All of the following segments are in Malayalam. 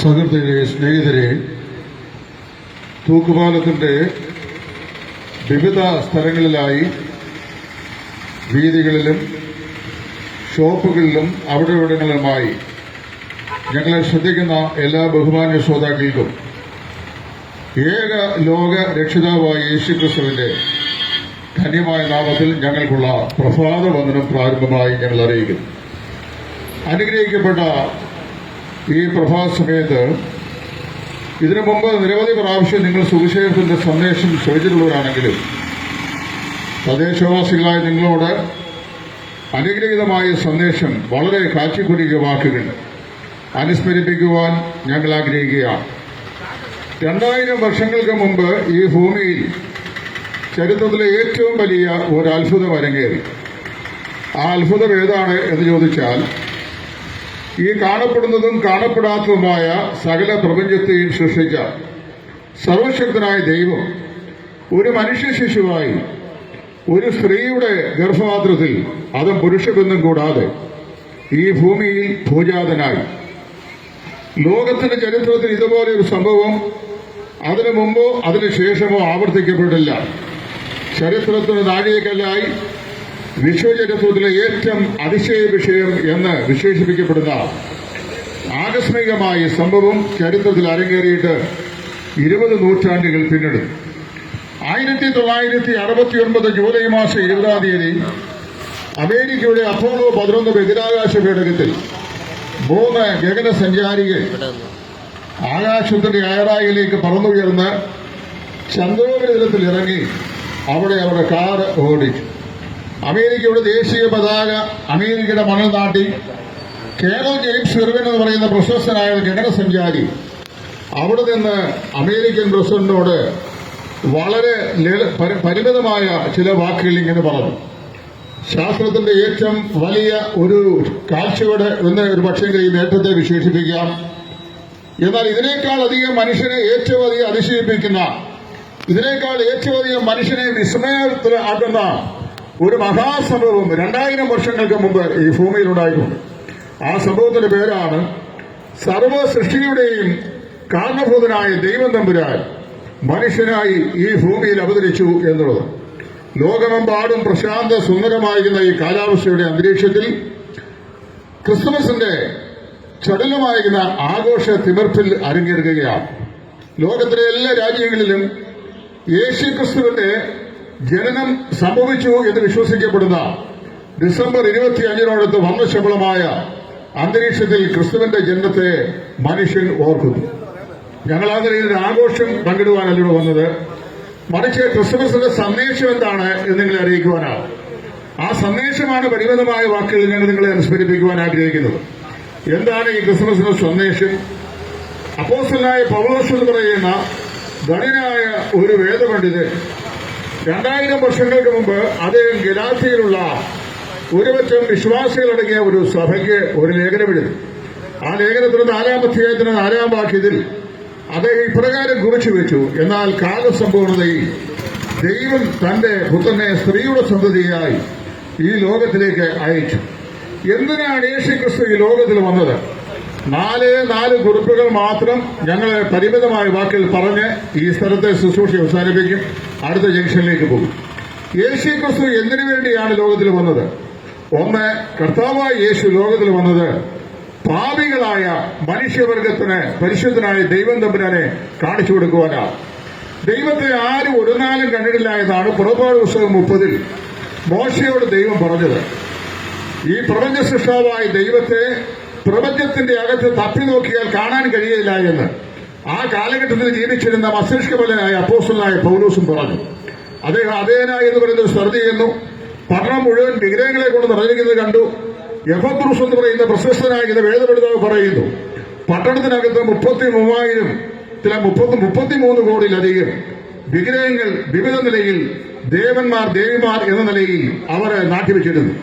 സഹൃദയരെ സ്നേഹിതരെ തൂക്കുപാലത്തിന്റെ വിവിധ സ്ഥലങ്ങളിലായി വീതികളിലും ഷോപ്പുകളിലും അവിടെ ഇവിടങ്ങളിലുമായി ഞങ്ങളെ ശ്രദ്ധിക്കുന്ന എല്ലാ ബഹുമാന്യ ശ്രോതാക്കൾക്കും ഏക ലോക രക്ഷിതാവായ യേശുക്രിസ്തുവിന്റെ ധന്യമായ നാമത്തിൽ ഞങ്ങൾക്കുള്ള പ്രഭാത വന്ദനം പ്രാരംഭമായി ഞങ്ങൾ അറിയിക്കുന്നു. അനുഗ്രഹിക്കപ്പെട്ട ഈ പ്രഭാത സമയത്ത് ഇതിനു മുമ്പ് നിരവധി പ്രാവശ്യം നിങ്ങൾ സുവിശേഷത്തിന്റെ സന്ദേശം ശ്രമിച്ചിട്ടുള്ളവരാണെങ്കിലും തദ്ദേശവാസികളായ നിങ്ങളോട് അനുഗ്രഹീതമായ സന്ദേശം വളരെ കാച്ചിക്കുടിയ വാക്കുകൾ അനുസ്മരിപ്പിക്കുവാൻ ഞങ്ങൾ ആഗ്രഹിക്കുകയാണ്. രണ്ടായിരം വർഷങ്ങൾക്ക് മുമ്പ് ഈ ഭൂമിയിൽ ചരിത്രത്തിലെ ഏറ്റവും വലിയ ഒരു അത്ഭുതം അരങ്ങേറി. ആ അത്ഭുതം ഏതാണ് എന്ന് ചോദിച്ചാൽ ഈ കാണപ്പെടുന്നതും കാണപ്പെടാത്തതുമായ സകല പ്രപഞ്ചത്തെയും സൃഷ്ടിച്ച സർവശക്തനായ ദൈവം ഒരു മനുഷ്യ ശിശുവായി ഒരു സ്ത്രീയുടെ ഗർഭപാത്രത്തിൽ അതും പുരുഷബന്ധം കൂടാതെ ഈ ഭൂമിയിൽ പൂജാതനായി ലോകത്തിന്റെ ചരിത്രത്തിൽ ഇതുപോലെ ഒരു സംഭവം അതിനു മുമ്പോ അതിനു ശേഷമോ ആവർത്തിക്കപ്പെട്ടില്ല. ചരിത്രത്തിന് നാഴികക്കല്ലായി വിശ്വചരിത്രത്തിലെ ഏറ്റവും അതിശയ വിഷയം എന്ന് വിശേഷിപ്പിക്കപ്പെടുന്ന ആകസ്മികമായ സംഭവം ചരിത്രത്തിൽ അരങ്ങേറിയിട്ട് ഇരുപത് നൂറ്റാണ്ടുകൾ പിന്നിടും. ആയിരത്തി തൊള്ളായിരത്തി അറുപത്തിയൊൻപത് ജൂലൈ മാസം ഇരുപതാം തീയതി അമേരിക്കയുടെ അപ്പോളോ പതിനൊന്ന് ബഹിരാകാശ പേടകത്തിൽ മൂന്ന് ഗഗനസഞ്ചാരികൾ ആകാശത്തിന്റെ അയറായിലേക്ക് പറന്നുയർന്ന് ചന്ദ്രോപരിതലത്തിൽ ഇറങ്ങി അവിടെ അവരുടെ കാർ ഓടിച്ചു. അമേരിക്കയുടെ ദേശീയ പതാക അമേരിക്കയുടെ മണൽ നാട്ടി കേരള ജെയിംസ് ഇർവിൻ എന്ന് പറയുന്ന പ്രശസ്തനായ ഗഗനസഞ്ചാരി അവിടെ നിന്ന് അമേരിക്കൻ പ്രസിഡന്റിനോട് വളരെ പരിമിതമായ ചില വാക്കുകൾ ഇങ്ങനെ പറഞ്ഞു. ശാസ്ത്രത്തിന്റെ ഏറ്റവും വലിയ ഒരു കാഴ്ചയുടെ എന്ന് ഒരു പക്ഷേ ഈ നേട്ടത്തെ വിശേഷിപ്പിക്കാം. എന്നാൽ ഇതിനേക്കാൾ അധികം മനുഷ്യനെ ഏറ്റവും അധികം അതിശയിപ്പിക്കുന്ന ഇതിനേക്കാൾ ഏറ്റവും അധികം മനുഷ്യനെ വിസ്മയത്തിലാക്കുന്ന ഒരു മഹാസംഭവം രണ്ടായിരം വർഷങ്ങൾക്ക് മുമ്പ് ഈ ഭൂമിയിൽ ഉണ്ടായിട്ടുണ്ട് ആ സംഭവത്തിന്റെ പേരാണ് സർവ സൃഷ്ടിയുടെയും കാരണഭൂതനായ ദൈവം തമ്പുരാൻ മനുഷ്യനായി ഈ ഭൂമിയിൽ അവതരിച്ചു എന്നുള്ളത്. ലോകമെമ്പാടും പ്രശാന്ത സുന്ദരമായിരുന്ന ഈ കാലാവസ്ഥയുടെ അന്തരീക്ഷത്തിൽ ക്രിസ്തുമസിന്റെ ചടുലമായിരുന്ന ആഘോഷ തിമിർപ്പിൽ അരങ്ങേറുകയാണ്. ലോകത്തിലെ എല്ലാ രാജ്യങ്ങളിലും യേശു ക്രിസ്തുവിന്റെ ജനനം സംഭവിച്ചു എന്ന് വിശ്വസിക്കപ്പെടുന്ന ഡിസംബർ ഇരുപത്തി അഞ്ചിനോടത്ത് വർണശബളമായ അന്തരീക്ഷത്തിൽ ക്രിസ്തുവിന്റെ ജനനത്തെ മനുഷ്യൻ ഓർക്കുന്നു. ഞങ്ങൾ ആ നിലയിൽ ആഘോഷം പങ്കിടുവാനല്ല ഇവിടെ വന്നത്? മറിച്ച് ക്രിസ്തുമസിന്റെ സന്ദേശം എന്താണ് എന്ന് നിങ്ങളെ അറിയിക്കുവാനാണ് ആ സന്ദേശമാണ് പരിമിതമായ വാക്കുകളിൽ ഞങ്ങൾ നിങ്ങളെ അനുസ്മരിപ്പിക്കുവാൻ ആഗ്രഹിക്കുന്നത്. എന്താണ് ഈ ക്രിസ്മസിന്റെ സന്ദേശം? അപ്പോസ്റ്റലായ പൗലോസ് എന്ന് പറയുന്ന ധനനായ ഒരു വേദപണ്ഡിതൻ രണ്ടായിരം വർഷങ്ങൾക്ക് മുമ്പ് അദ്ദേഹം ഗലാസിയിലുള്ള ഒരുപറ്റം വിശ്വാസികളടങ്ങിയ ഒരു സഭയ്ക്ക് ഒരു ലേഖനം എഴുതി. ആ ലേഖനത്തിന് നാലാം അധ്യായത്തിന് നാലാം വാക്യത്തിൽ അദ്ദേഹം ഇപ്രകാരം കുറിച്ചു വെച്ചു. എന്നാൽ കാലസമ്പൂർണതയിൽ ദൈവം തന്റെ പുത്രനെ സ്ത്രീയുടെ സന്തതിയായി ഈ ലോകത്തിലേക്ക് അയച്ചു. എന്തിനാണ് യേശു ക്രിസ്തു ഈ ലോകത്തിൽ വന്നത്? നാല് നാല് കുറിപ്പുകൾ മാത്രം ഞങ്ങൾ പരിമിതമായ വാക്കിൽ പറഞ്ഞ് ഈ സ്ഥലത്തെ ശുശ്രൂഷ അവസാനിപ്പിക്കും. അടുത്ത ജംഗ്ഷനിലേക്ക് പോകും. യേശു ക്രിസ്തു എന്തിനു വേണ്ടിയാണ് ലോകത്തിൽ വന്നത്? ഒന്ന് കർത്താവായ യേശു ലോകത്തിൽ വന്നത് പാപികളായ മനുഷ്യവർഗത്തിന് പരിശുദ്ധനായ ദൈവം തമ്പുരാനെ കാണിച്ചു കൊടുക്കുവാനാണ് ദൈവത്തെ ആരും ഒരു നാളും കണ്ടിട്ടില്ല എന്നാണ് പുറപ്പാട് പുസ്തകം മുപ്പതിൽ മോശയോട് ദൈവം പറഞ്ഞത്. ഈ പ്രപഞ്ച സൃഷ്ടാവായ ദൈവത്തെ പ്രപഞ്ചത്തിന്റെ അകത്ത് തപ്പി നോക്കിയാൽ കാണാൻ കഴിയില്ല എന്ന്. ആ കാലഘട്ടത്തിൽ ജീവിച്ചിരുന്ന മസ്തിഷ്കബലനായ അപ്പോസ്റ്റലായ പൗലൂസും പറഞ്ഞു. അദ്ദേഹം അതേനായി എന്ന് പറയുന്ന ഒരു സ്ഥലത്ത് ചെയ്യുന്നു. പട്ടണം മുഴുവൻ വിഗ്രഹങ്ങളെ കൊണ്ട് നിറഞ്ഞിരിക്കുന്നത് കണ്ടു. യഹോദ്രൂസ് എന്ന് പറയുന്ന പ്രശസ്തനായ വേദപഠിതാവ് പറയുന്നു പട്ടണത്തിനകത്ത് മുപ്പത്തി മൂവായിരം ചില മുപ്പത്തി മുപ്പത്തിമൂന്ന് കോടിയിലധികം വിഗ്രഹങ്ങൾ വിവിധ നിലയിൽ ദേവന്മാർ ദേവിമാർ എന്ന നിലയിൽ അവരെ നാട്ടിവെച്ചിരുന്നു.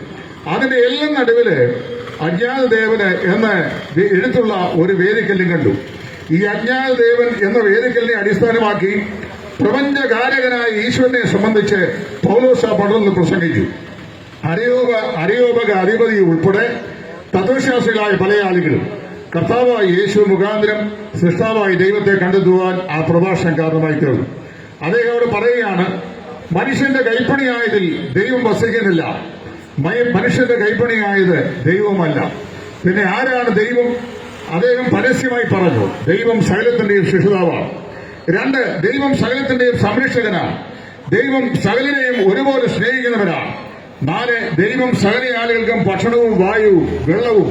അതിന്റെ എല്ലാം നടുവിൽ അജ്ഞാത ദേവന് എന്ന് എഴുത്തുള്ള ഒരു വേദിക്കല്ലും കണ്ടു. ഈ അജ്ഞാത ദേവൻ എന്ന വേദിക്കലിനെ അടിസ്ഥാനമാക്കി പ്രപഞ്ചകാരകനായ ഈശ്വരനെ സംബന്ധിച്ച് പൗലോസ പടർന്ന് പ്രസംഗിച്ചു. അരയോപ അരയോപക അധിപതി ഉൾപ്പെടെ തത്വശാസികളായ പല ആളുകളും കർത്താവായ യേശു മുഖാന്തരം സൃഷ്ടാവായ ദൈവത്തെ കണ്ടെത്തുവാൻ ആ പ്രഭാഷണം കാരണമായി തീർന്നു. അദ്ദേഹം അവിടെ പറയുകയാണ് മനുഷ്യന്റെ കൈപ്പണിയായതിൽ ദൈവം വസിക്കുന്നില്ല. മനുഷ്യന്റെ കൈപ്പണിയായത് ദൈവമല്ല. പിന്നെ ആരാണ് ദൈവം? അദ്ദേഹം പരസ്യമായി പറഞ്ഞു ദൈവം സകലത്തിന്റെയും ശിശുതാവാണ്. രണ്ട് ദൈവം സകലത്തിന്റെയും സംരക്ഷകനാണ്. ദൈവം സകലിനെയും ഒരുപോലെ സ്നേഹിക്കുന്നവരാണ്. നാല് ദൈവം സകല ആളുകൾക്കും ഭക്ഷണവും വായുവും വെള്ളവും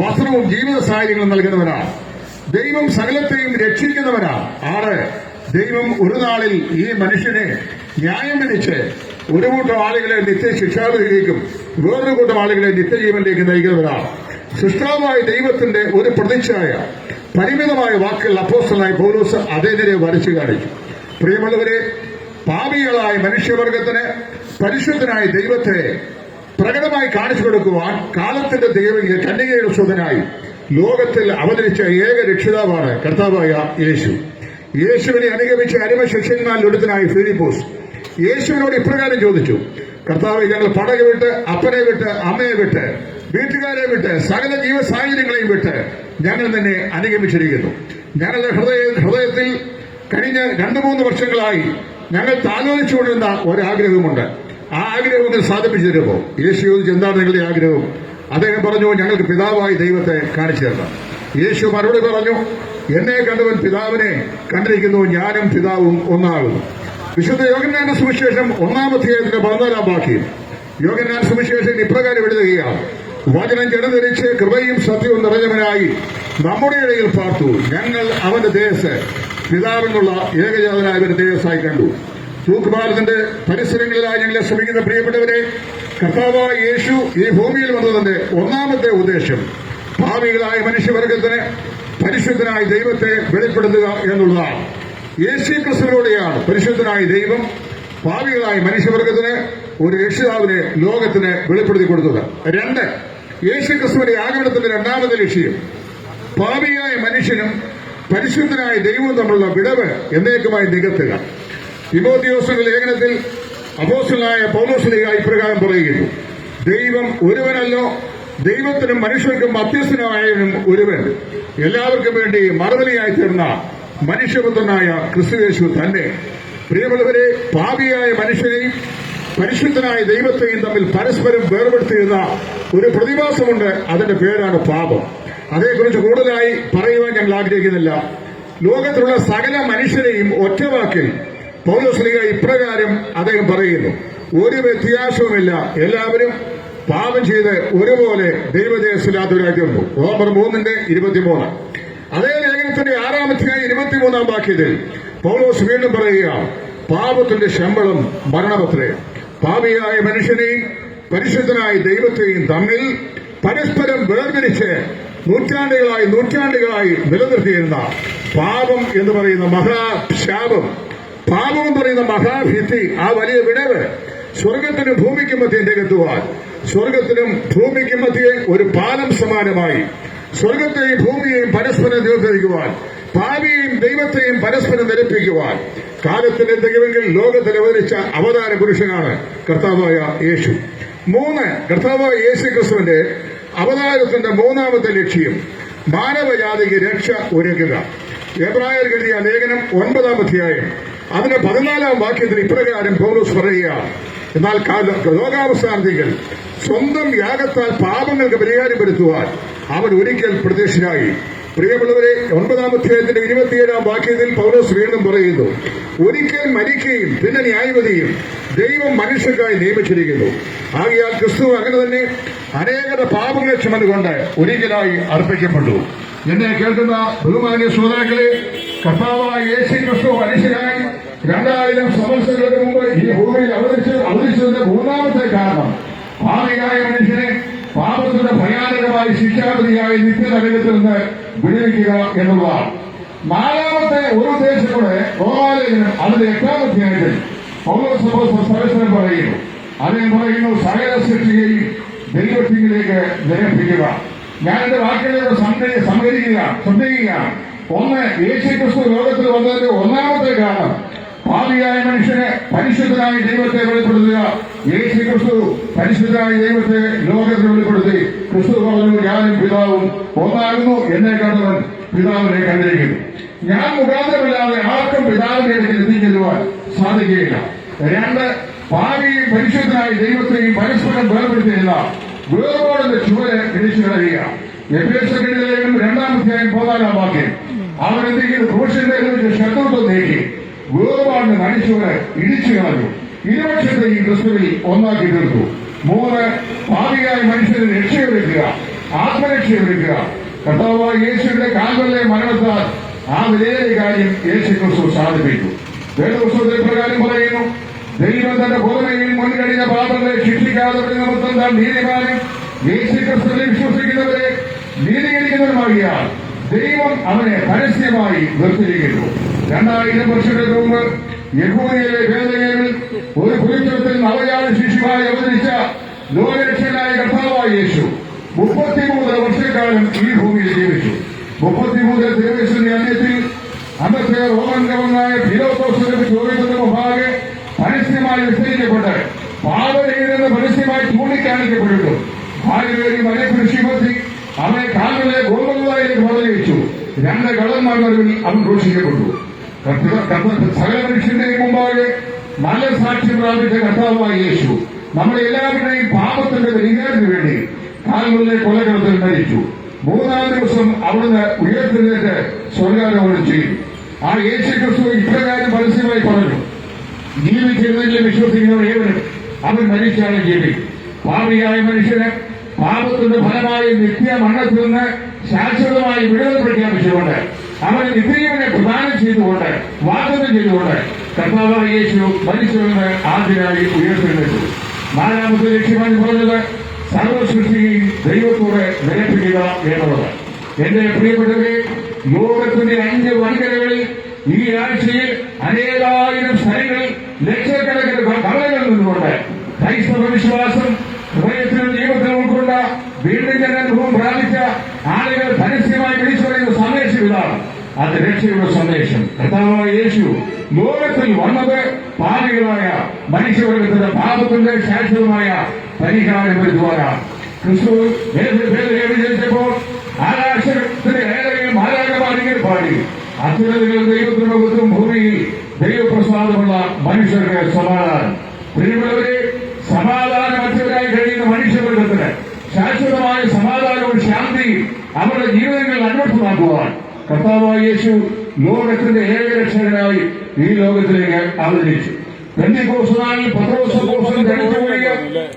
വസ്ത്രവും ജീവിത സാഹചര്യങ്ങളും നൽകുന്നവരാണ്. ദൈവം സകലത്തെയും രക്ഷിക്കുന്നവനാണ് ആറ് ദൈവം ഒരു നാളിൽ ഈ മനുഷ്യനെ ന്യായം വിധിച്ച് ഒരു കൂട്ടം ആളുകളെ നിത്യശിക്ഷാവിധിയിലേക്കും വേറൊരു കൂട്ടം ആളുകളെ നിത്യജീവനിലേക്ക് നയിക്കുന്നവരാണ് സൃഷ്ടാവായ ദൈവത്തിന്റെ ഒരു പ്രതിച്ഛായ പരിമിതമായ വാക്കുകൾ അപ്പോസ്റ്റലായി പൗലോസ് അതേതിരെ വരച്ചു കാണിച്ചു. പ്രിയമുള്ളവരെ പാപികളായ മനുഷ്യവർഗത്തിന് പരിശുദ്ധനായ ദൈവത്തെ പ്രകടമായി കാണിച്ചു കൊടുക്കുവാൻ കാലത്തിന്റെ ദൈവം കന്യകയുടെ സ്വതനായി ലോകത്തിൽ അവതരിച്ച ഏക രക്ഷിതാവാണ് കർത്താവായ യേശു. യേശുവിനെ അനുഗമിച്ച അരിമ ശിഷ്യന്മാരിൽ ഒരുത്തനായി ഫിലിപ്പോസ്. യേശുവിനോട് ഇപ്രകാരം ചോദിച്ചു? കർത്താവ് ഞങ്ങൾ പടക വിട്ട് അപ്പനെ വിട്ട് അമ്മയെ വിട്ട് വീട്ടുകാരെ വിട്ട് സകല ജീവ സാഹചര്യങ്ങളെയും വിട്ട് ഞങ്ങൾ നിന്നെ അനുഗമിച്ചിരിക്കുന്നു. ഞങ്ങളുടെ ഹൃദയ ഹൃദയത്തിൽ കഴിഞ്ഞ രണ്ടു മൂന്ന് വർഷങ്ങളായി ഞങ്ങൾ താലോലിച്ചുകൊണ്ടിരുന്ന ഒരാഗ്രഹമുണ്ട്. ആ ആഗ്രഹം ഒന്ന് സാധിപ്പിച്ചു തരുമോ? യേശു ചോദിച്ചു എന്താണ് നിങ്ങളുടെ ആഗ്രഹം? അദ്ദേഹം പറഞ്ഞു ഞങ്ങൾക്ക് പിതാവായി ദൈവത്തെ കാണിച്ചു തരണം. യേശു മറുപടി പറഞ്ഞു എന്നെ കണ്ടവൻ പിതാവിനെ കണ്ടിരിക്കുന്നു ഞാനും പിതാവും ഒന്നാകുന്നു. വിശുദ്ധ യോഗനാന്റെ സുവിശേഷം ഒന്നാം ഒന്നാമധ്യായത്തിന്റെ പതിനാലാം വാക്യം. യോഗനാൻ സുവിശേഷം ഇപ്രകാരം എഴുതുകയാണ്. വചനം ജനധരിച്ച് കൃപയും സത്യവും നിറഞ്ഞവനായി നമ്മുടെ ഇടയിൽ പാർത്തു. ഞങ്ങൾ അവന്റെ ദേശ പിതാവിനുള്ള ഏകജാതനായ ഒരു ദേശമായി കണ്ടു. തൂക്കുപാലത്തിന്റെ പരിസരങ്ങളിലായി ഞങ്ങളെ ശ്രമിക്കുന്ന പ്രിയപ്പെട്ടവരെ കർത്താവായ യേശു ഈ ഭൂമിയിൽ വന്നതിന്റെ ഒന്നാമത്തെ ഉദ്ദേശം ഭാവികളായ മനുഷ്യവർഗത്തിന് പരിശുദ്ധനായ ദൈവത്തെ വെളിപ്പെടുത്തുക എന്നുള്ളതാണ്. യേശു ക്രിസ്തുവിലൂടെയാണ് പരിശുദ്ധനായ ദൈവം ഭാവികളായ മനുഷ്യവർഗത്തിന് ഒരു രക്ഷിതാവിനെ ലോകത്തിന് വെളിപ്പെടുത്തി കൊടുത്തത്. രണ്ട് യേശു ക്രിസ്തുവിന്റെ ആഗമനത്തിന്റെ രണ്ടാമത്തെ ലക്ഷ്യം പാപിയായ മനുഷ്യനും പരിശുദ്ധനായ ദൈവവും തമ്മിലുള്ള വിടവ് എന്നേക്കുമായി നികത്തുക. തിമോത്തിയോസിന്റെ ലേഖനത്തിൽ അപ്പോസ്റ്റലായ പൗലോസ്ലിക ഇപ്രകാരം പറയുന്നു ദൈവം ഒരുവനല്ലോ ദൈവത്തിനും മനുഷ്യർക്കും മധ്യസ്ഥനായവനും ഒരുവൻ. എല്ലാവർക്കും വേണ്ടി മറുപടിയായി തീർന്ന മനുഷ്യപുത്രനായ ക്രിസ്തുയേശു തന്നെ പ്രിയമുള്ളവരെ പാപിയായ മനുഷ്യനെയും പരിശുദ്ധനായ ദൈവത്തെയും തമ്മിൽ പരസ്പരം വേർപെടുത്തിയിരുന്ന ഒരു പ്രതിഭാസമുണ്ട്. അതിന്റെ പേരാണ് പാപം. അതേക്കുറിച്ച് കൂടുതലായി പറയുവാൻ ഞങ്ങൾ ആഗ്രഹിക്കുന്നില്ല. ലോകത്തിലുള്ള സകല മനുഷ്യരെയും ഒറ്റവാക്കിൽ പൗലോസ്ലിക ഇപ്രകാരം അദ്ദേഹം പറയുന്നു. ഒരു വ്യത്യാസവുമില്ല. എല്ലാവരും പാപം ചെയ്ത് ഒരുപോലെ ദൈവദേശില്ലാത്തവരായി തീർന്നു. ഓമർ മൂന്നിന്റെ ഇരുപത്തിമൂന്ന്. ലേഖനത്തിന്റെ ഇരുപത്തി ഇരുപത്തിമൂന്നാം വാക്യത്തിൽ പൗലോസ് വീണ്ടും പറയുക പാപത്തിന്റെ ശമ്പളം മരണമത്രേ. പാപിയായ മനുഷ്യനെയും പരിശുദ്ധനായ ദൈവത്തെയും തമ്മിൽ പരസ്പരം വേർതിരിച്ച് നൂറ്റാണ്ടുകളായി നൂറ്റാണ്ടുകളായി നിലനിർത്തിയിരുന്ന പാപം എന്ന് പറയുന്ന മഹാശാപം പാപം എന്ന് പറയുന്ന മഹാഭിത്തി ആ വലിയ വിടവ് സ്വർഗത്തിനും ഭൂമിക്കും മധ്യേ നികത്തുവാൻ സ്വർഗത്തിനും ഭൂമിക്കും മധ്യേ ഒരു പാലം സമാനമായി സ്വർഗത്തെയും ഭൂമിയെയും പരസ്പരം തീർത്തിരിക്കുവാൻ ഭാവിയെയും ദൈവത്തെയും പരസ്പരം നിരപ്പിക്കുവാൻ കാലത്തിന്റെ ദൈവങ്ങൾ ലോകത്തിൽ അവതരിച്ച അവതാര പുരുഷനാണ് കർത്താവായ യേശു. മൂന്ന് കർത്താവായ യേശു ക്രിസ്തുവിന്റെ അവതാരത്തിന്റെ മൂന്നാമത്തെ ലക്ഷ്യം മാനവജാതിക്ക് രക്ഷ ഒരുക്കുക. എബ്രായർ എഴുതിയ ലേഖനം ഒൻപതാം അധ്യായം. അതിന്റെ പതിനാലാം വാക്യത്തിൽ ഇപ്രകാരം പൗലോസ് പറയുക എന്നാൽ ലോകാവസാനികൾ സ്വന്തം യാഗത്താൽ പാപങ്ങൾക്ക് പരിഹാരം വരുത്തുവാൻ അവൻ ഒരിക്കൽ പ്രത്യക്ഷനായി പ്രിയമുള്ളവരെ ഒൻപതാം അധ്യായത്തിന്റെ ഇരുപത്തിയേഴാം വാക്യത്തിൽ പൗലോസ് വീണ്ടും പറയുന്നു ഒരിക്കൽ മരിക്കുകയും പിന്നെ ന്യായവതിയും ദൈവം മനുഷ്യർക്കായി നിയമിച്ചിരിക്കുന്നു. ആകയാൽ ക്രിസ്തു അങ്ങനെ തന്നെ അനേകരുടെ പാപങ്ങളെ ചുമന്നുകൊണ്ട് ഒരിക്കലായി അർപ്പിക്കപ്പെട്ടു. എന്നെ കേൾക്കുന്ന ബഹുമാന്യ ശ്രോതാക്കളെ കർത്താവായ യേശു ക്രിസ്തു മനുഷ്യനായി രണ്ടായിരം സംവത്സരങ്ങൾക്ക് മുമ്പ് ഈ ഭൂമിയിൽ അവതരിച്ച് അവതരിച്ചതിന്റെ മൂന്നാമത്തെ കാരണം ഭാവിയായ മനുഷ്യനെ പാപത്തിന്റെ ഭയാനകമായ ശിക്ഷാവിധിയായ നിത്യനരകത്തിൽ നിന്ന് വിടുവിക്കുക എന്നുള്ളതാണ്. നാലാമത്തെ ഒരു ഉദ്ദേശം കൂടെ റോമാലേഖനം അതിന്റെ എട്ടാമധ്യായത്തിൽ പൗരസഭ പറയുന്നു. അദ്ദേഹം പറയുന്നു സകല സൃഷ്ടിയെയും ദൈവത്തിലേക്ക് നിരപ്പിക്കുക. ഞാൻ എന്റെ വാക്കുകളോട് സംഹരിക്കുക ശ്രദ്ധിക്കുക. ഒന്ന് യേശു ക്രിസ്തു ലോകത്തിൽ വന്നതിന്റെ ഒന്നാമത്തെ കാരണം പാപിയായ മനുഷ്യനെ പരിശുദ്ധനായ ദൈവത്തെ വെളിപ്പെടുത്തുക. യേശു ക്രിസ്തു പരിശുദ്ധനായ ദൈവത്തെ ലോകത്തിൽ വെളിപ്പെടുത്തി. ക്രിസ്തു പറഞ്ഞു ഞാനും പിതാവും ഒന്നാകുന്നു. എന്നെ കണ്ടവൻ പിതാവിനെ കണ്ടിരിക്കുന്നു. ഞാൻ മുഖാന്തരമില്ലാതെ ആർക്കും അടുക്കൽ എത്തിച്ചെല്ലുവാൻ സാധിക്കുകയില്ല. രണ്ട് പാപിയും പരിശുദ്ധനായ ദൈവത്തെയും പരസ്പരം വേർപെടുത്തിയില്ല വേർപാടിന്റെ ചുവരെ ഇടിച്ചു കളയുക എഫേസകനിലേക്കും രണ്ടാമധ്യായം പതിനാലാം വാക്യം. അവൻ എന്തെങ്കിലും ക്രൂശന്റെ ശത്രുത്വം നീക്കി. വേർപാടിന് നടിച്ചുവരെ ഇടിച്ചു കളഞ്ഞു. ഇരുപക്ഷത്തെ ഈ ക്രിസ്തുവിൽ ഒന്നാക്കി തീർത്തു. മൂന്ന് പാപിയായ മനുഷ്യന് രക്ഷയൊരുക്കുക ആത്മരക്ഷയൊരുക്കുക കർത്താവായ യേശുവിന്റെ കാൽവല്ലെ മരണത്താൽ ആ വിലയേറിയ കാര്യം യേശു ക്രിസ്തു സാധിപ്പിച്ചു. വേദപുസ്തകത്തിൽ പ്രകാരം പറയുന്നു ദൈവം തന്റെ പുറമേയിൽ മുൻകഴിഞ്ഞ പാപങ്ങളെ ശിക്ഷിക്കാതെ നിമിത്തം താൻ നീതിമാനും യേശു ക്രിസ്തുവിൽ വിശ്വസിക്കുന്നവരെ നീതീകരിക്കുന്നവരുമാകിയാൽ ദൈവം അവനെ പരസ്യമായി നിർത്തിയിരിക്കുന്നു രണ്ടായിരം വർഷങ്ങൾക്ക് മുമ്പ് യഹൂദിയിലെ വേദനയിൽ ഒരു കുരുത്തത്തിൽ നവജാത ശിശുവായി അവതരിച്ച ലോകരക്ഷകനായ കർത്താവായ യേശു മുപ്പത്തിമൂന്ന് വർഷക്കാലം ഈ ഭൂമിയിൽ ജീവിച്ചു. മുപ്പത്തിമൂന്ന് തിരുവയസിന്റെ അന്ത്യത്തിൽ അന്നത്തെ റോമൻ ഗവർണറായ ഫിലോസോസിനെ ചോദ്യത്തിന് മുമ്പാകെ പരസ്യമായി വിസ്തരിക്കപ്പെട്ട് പാവനയിൽ നിന്ന് പരസ്യമായി ചൂണ്ടിക്കാണിക്കപ്പെട്ടിട്ടു ഭാര്യവേലി മലക്കുരിശി പറ്റി അവനെ കാലിലെ ഗോപുരയിലേക്ക് പദവിച്ചു രണ്ട് കള്ളന്മാർ അവൻ ഘോഷിക്കപ്പെട്ടു സകല മനുഷ്യന്റെയും മുമ്പാകെ നല്ല സാക്ഷി പ്രാപിച്ച കർത്താവായ യേശു നമ്മുടെ എല്ലാവരുടെയും പാപത്തിന്റെ പരിഹാരത്തിന് വേണ്ടി കാൽമുള്ളിലെ കൊലകളത്തിൽ മരിച്ചു. മൂന്നാം ദിവസം അവിടുന്ന് ഉയർത്തിനേറ്റ് സ്വർഗാരോപണം ചെയ്തു. ആ യേശു ക്രിസ്തു ഇപ്രകാരം പരസ്യമായി പറഞ്ഞു ജീവിച്ചിരുന്നതിൽ വിശ്വസിക്കുന്നവർ ഏവരും അവൻ മരിച്ചാണ് ജീവിക്കും. പാപിയായ മനുഷ്യന് പാപത്തിന്റെ ഫലമായി നിത്യ മരണത്തിൽ നിന്ന് ശാശ്വതമായി വിടുതൽ പ്രഖ്യാപിച്ചുകൊണ്ട് അവന് നിത്യജീവനെ പ്രദാനം ചെയ്തുകൊണ്ട് വാഗ്ദത്തം ചെയ്തുകൊണ്ട് കർത്താവായ യേശു മരിച്ചുവെന്ന് ആദ്യമായി ഉയർത്തെഴുന്നേറ്റു നാലാമത്തെ ലക്ഷ്യമായി പറഞ്ഞത് സർവ സൃഷ്ടിയും ദൈവത്തോടെ നിരപ്പിക്കുക എന്നുള്ളത് എന്റെ പ്രിയപ്പെട്ടവരെ ലോകത്തിന്റെ അഞ്ച് വൻകരകളിൽ ഈ ആഴ്ചയിൽ അനേകായിരം സ്ഥലങ്ങളിൽ ലക്ഷക്കണക്കിന് കവലകൾ നിന്നുകൊണ്ട് ക്രൈസ്തവ വിശ്വാസം ഹൃദയത്തിലും ജീവിതത്തിലും ഉൾക്കൊണ്ട വീണ്ടും ജനനുഭവം പ്രാപിച്ച ആളുകൾ പരസ്യമായി വിളിച്ചു പറയുന്ന സന്ദേശം ഇതാണ് അത് രക്ഷയുടെ സന്ദേശം കർത്താവായ യേശു ലോകത്തിൽ വന്നത് പാപികളായ മനുഷ്യവർഗത്തിന്റെ പാപത്തിന്റെ ശാശ്വതമായ പരിഹാരം വരുത്തുവാനാണ് ക്രിസ്തു ജനിച്ചപ്പോൾ ആകാശത്തിന്റെ ഏതെങ്കിലും മാലാകമാരികൾ പാടി അത്യുന്നതികൾ ദൈവത്തിന്റെ മുഖത്തും ഭൂമിയിൽ ദൈവപ്രസാദമുള്ള മനുഷ്യർക്ക് സമാധാനം പ്രിയമുള്ളവരെ സമാധാനമറ്റവരായി കഴിയുന്ന മനുഷ്യവർഗത്തിന് ശാശ്വതമായ സമാധാനവും ശാന്തിയും അവരുടെ ജീവിതങ്ങൾ അന്വർത്ഥമാക്കുവാൻ കർത്താവായ യേശു ലോകത്തിന്റെ ഏകരക്ഷകനായി ഈ ലോകത്തിലേക്ക് അവതരിച്ചു. പെന്തിക്കോസുനാളിൽ പത്രോസപ്പോസും ധരിച്ചുപോയ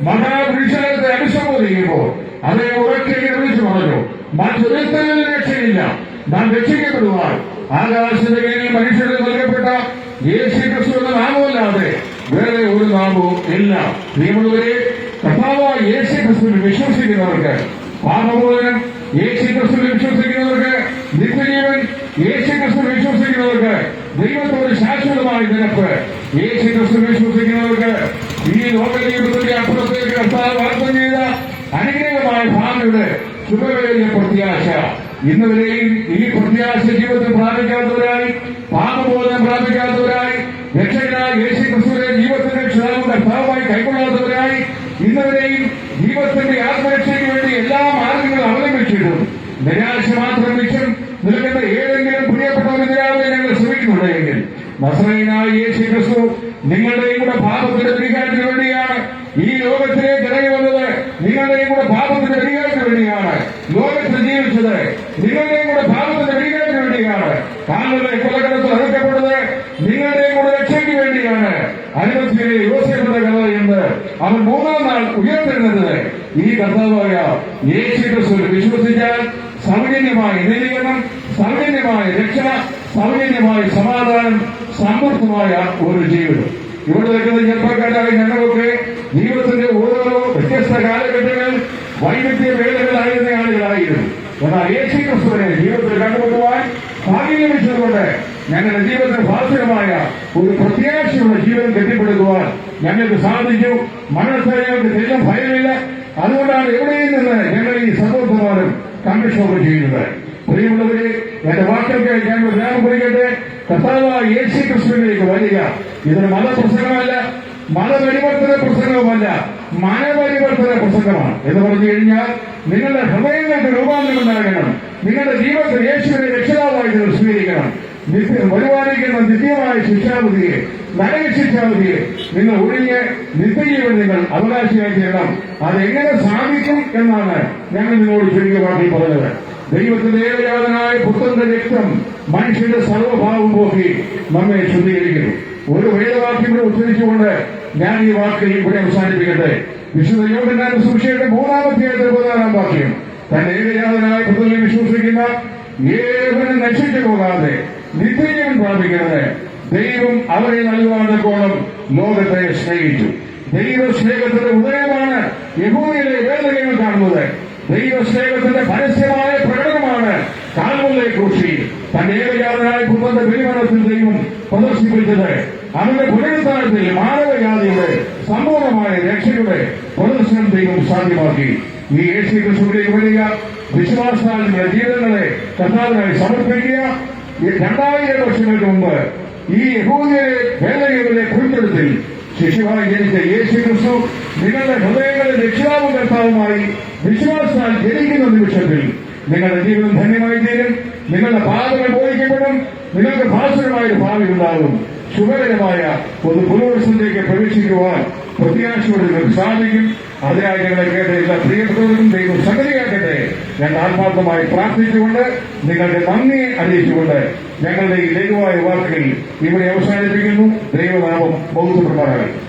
മഹാപുരുഷാരത്തെ അഭിസംബോധന ചെയ്യുമ്പോൾ അതേ ഉറക്കെ വിളിച്ചു പറഞ്ഞു മറ്റൊരുത്തരിൽ രക്ഷയില്ല നാം രക്ഷിക്കപ്പെടുവാൻ ആകാശത്തിന്റെ കീഴിൽ മനുഷ്യർക്ക് നൽകപ്പെട്ട യേശു ക്രിസ്തു എന്ന നാമമല്ലാതെ വേറെ ഒരു നാമവും ഇല്ല. നിയമുള്ളവരെ കർത്താവായ യേശു ക്രിസ്തുവിൽ വിശ്വസിക്കുന്നവർക്ക് പാപമോചനം യേശു ക്രിസ്തുവിൽ വിശ്വസിക്കുന്നവർക്ക് നിത്യജീവൻ യേശു ക്രിസ്തുവിൽ വിശ്വസിക്കുന്നവർക്ക് ദൈവത്തോട് ശാശ്വതമായ നിരപ്പ്. യേശു ക്രിസ്തു വിശ്വസിക്കുന്നവർക്ക് ഈ ലോക അപ്പുറത്തേക്ക് കർത്താവ് ചെയ്ത അനുഗ്രഹമായ ഭാവിയുടെ ശുഭവേലിയ പ്രത്യാശ ഇന്നുവരെയും ഈ പ്രത്യാശ ജീവിതത്തിൽ പ്രാപിക്കാത്തവരായി പാപബോധം പ്രാപിക്കാത്തവരായി രക്ഷകനായ യേശു ക്രിസ്തുവിനെ ജീവിതത്തിന്റെ ക്ഷേമം കർത്താവായി കൈക്കൊള്ളാത്തവരായി ഇന്നുവരെയും ജീവിതത്തിന്റെ ആത്മരക്ഷയ്ക്ക് വേണ്ടി എല്ലാ മാർഗങ്ങളും അവലംബിച്ചിട്ടും നിരാശ മാത്രം മിച്ചം നിൽക്കുന്ന ഏതെങ്കിലും പ്രിയപ്പെട്ടവരെതിരാതെ ഞങ്ങൾ ശ്രമിക്കുന്നുണ്ടെങ്കിൽ നസ്രൈനായ യേശു ക്രിസ്തു നിങ്ങളുടെയും കൂടെ പാപത്തിന്റെ പരിഹാരത്തിന് വേണ്ടിയാണ് ഈ ലോകത്തിലേക്ക് ഇറങ്ങി വന്നത്. നിങ്ങളുടെയും കൂടെ പാപത്തിന്റെ പരിഹാരത്തിന് വേണ്ടിയാണ് ലോകത്ത് ജീവിച്ചത്. നിങ്ങളുടെയും കൂടെ പാപത്തിന്റെ പരിഹാരത്തിന് വേണ്ടിയാണ് താങ്കളുടെ കൊലകടത്തിൽ അറുക്കപ്പെട്ടത് നിങ്ങളുടെയും കൂടെ രക്ഷയ്ക്ക് വേണ്ടിയാണ് അനുമതിയിലെ യോസേഫിന്റെ കഥയുണ്ട് അവൻ മൂന്നാം നാൾ ഉയർത്തിരുന്നത്. ഈ കർത്താവായ യേശു ക്രിസ്തുവിൽ വിശ്വസിച്ചാൽ സൗജന്യമായ നീതീകരണം സൗജന്യമായ രക്ഷ സൗജന്യമായ സമാധാനം സമൃദ്ധമായ ഒരു ജീവിതം. ഇവിടെ നിൽക്കുന്ന ചെറുപ്പക്കാരായ ഞങ്ങളൊക്കെ ജീവിതത്തിന്റെ ഓരോ വ്യത്യസ്ത കാലഘട്ടങ്ങളിൽ വൈവിധ്യ വേദകളായിരുന്ന ആളുകളായിരുന്നു. എന്നാൽ യേശു ക്രിസ്തുവിനെ ജീവിതത്തിൽ കണ്ടുമുട്ടുവാൻ ഭാഗ്യം ലഭിച്ചതുകൊണ്ട് ഞങ്ങളുടെ ജീവിതത്തിന് ഭാഗികമായ ഒരു പ്രത്യാശയുള്ള ജീവൻ കെട്ടിപ്പടുക്കുവാൻ ഞങ്ങൾക്ക് സാധിച്ചു. മനസ്സിൽ ഞങ്ങൾക്ക് തെല്ലും ഭയമില്ല. അതുകൊണ്ടാണ് എവിടെയും നിന്ന് ഞങ്ങൾ ഈ സന്തോഷമാനം കൺക്ഷോഭം ചെയ്യുന്നത്. പ്രിയമുള്ളവര് എന്റെ വാക്കുകൾക്ക് ഞാൻ ഉദാഹരണം പറയട്ടെ കർത്താവായ യേശു ക്രിസ്തുവിലേക്ക് വരിക. ഇതൊരു മതപ്രസംഗമല്ല മതപരിവർത്തന പ്രസംഗവുമല്ല മനപരിവർത്തന പ്രസംഗമാണ്. എന്ന് പറഞ്ഞു കഴിഞ്ഞാൽ നിങ്ങളുടെ ഹൃദയങ്ങൾക്ക് രൂപാന്തരം നൽകണം. നിങ്ങളുടെ ജീവിതത്തിൽ യേശുവിനെ രക്ഷിതാവായി സ്വീകരിക്കണം. നിത്യ പരിപാലിക്കുന്ന നിത്യമായ ശിക്ഷാവധിയെ നരക ശിക്ഷാവധിയെ നിങ്ങൾ ഒഴിഞ്ഞ് നിത്യജീവൻ നിങ്ങൾ അവകാശിയായി തീരണം. അതെങ്ങനെ സാധിക്കും എന്നാണ് ഞങ്ങൾ നിങ്ങളോട് ചുരുക്കമാക്കി പറഞ്ഞത്. ദൈവത്തിന്റെ ഏകജാതനായ പുത്രന്റെ രക്തം മനുഷ്യന്റെ സർവഭാവം പോക്കി നമ്മെ ശുദ്ധീകരിക്കുന്നു. ഒരു വേദവാക്യം കൂടെ ഉച്ചരിച്ചുകൊണ്ട് ഞാൻ ഈ വാക്ക് ഇവിടെ അവസാനിപ്പിക്കട്ടെ. വിശുദ്ധ യോഹന്നാന്റെ സുവിശേഷം മൂന്നാമത്തെ പതിനാറാം വാക്യം. തന്റെ ഏകജാതനായ പുത്രനെ വിശ്വസിക്കുന്ന ഏവനും നശിച്ചു പോകാതെ നിത്യജീവൻ പ്രാപിക്കുന്നത് ദൈവം അവരെ നൽകുവാനോളം ലോകത്തെ സ്നേഹിച്ചു. ദൈവ സ്നേഹത്തിന്റെ ഉദയമാണ് യഹൂദിയിലെ വേദനകൾ കാണുന്നത്. ദൈവ സ്നേഹത്തിന്റെ പരസ്യമായ പ്രകടനമാണ് കാൽമുല്ലെ ക്രൂശി തന്റെ ഏകജാതനായ പുത്രന്റെ പെരുമണത്തിൽ ദൈവം പ്രദർശിപ്പിച്ചത്. അവന്റെ പുനരുദ്ധാരത്തിൽ മാനവജാതിയുടെ സമ്പൂർണമായ രക്ഷയുടെ പ്രദർശനം ദൈവം സാധ്യമാക്കി. ഈ യേശു ക്രിസ്തുവിലേക്ക് വരിക വിശ്വാസാൽ നിങ്ങളുടെ ജീവിതങ്ങളെ കർത്താവിനായി സമർപ്പിക്കുക. ഈ രണ്ടായിരം വർഷങ്ങൾക്ക് മുമ്പ് ഈ യഹൂദിയെ വേദനയുടെ കുറിപ്പെടുത്തി ശിശുവായി ജനിച്ച യേശു ക്രിസ്തു നിങ്ങളുടെ ഹൃദയങ്ങളെ രക്ഷിതാവും കർത്താവുമായി വിശ്വാസത്താൽ ജനിക്കുന്ന നിമിഷത്തിൽ നിങ്ങളുടെ ജീവിതം ധന്യമായി തീരും. നിങ്ങളുടെ പാതകൾ ബോധിക്കപ്പെടും നിങ്ങൾക്ക് ഭാസുരമായ ഒരു ഭാവി ഉണ്ടാകും. ശുഭകരമായ ഒരു പുതുവർഷത്തിലേക്ക് പ്രവേശിക്കുവാൻ പ്രത്യാശയോടെ നിങ്ങൾക്ക് സാധിക്കും. അതിനായി ഞങ്ങളെ കേട്ട എല്ലാ പ്രിയപ്പെട്ടവർക്കും ദൈവം സംഗതിയാക്കട്ടെ. ഞങ്ങൾ ആത്മാർത്ഥമായി പ്രാർത്ഥിച്ചുകൊണ്ട് നിങ്ങളുടെ നന്ദിയെ അറിയിച്ചുകൊണ്ട് ഞങ്ങളുടെ ഈ ലഘുവായ വാക്കുകൾ ഇവിടെ അവസാനിപ്പിക്കുന്നു. ദൈവനാമം ബൗദ്ധപ്രമാണങ്ങൾ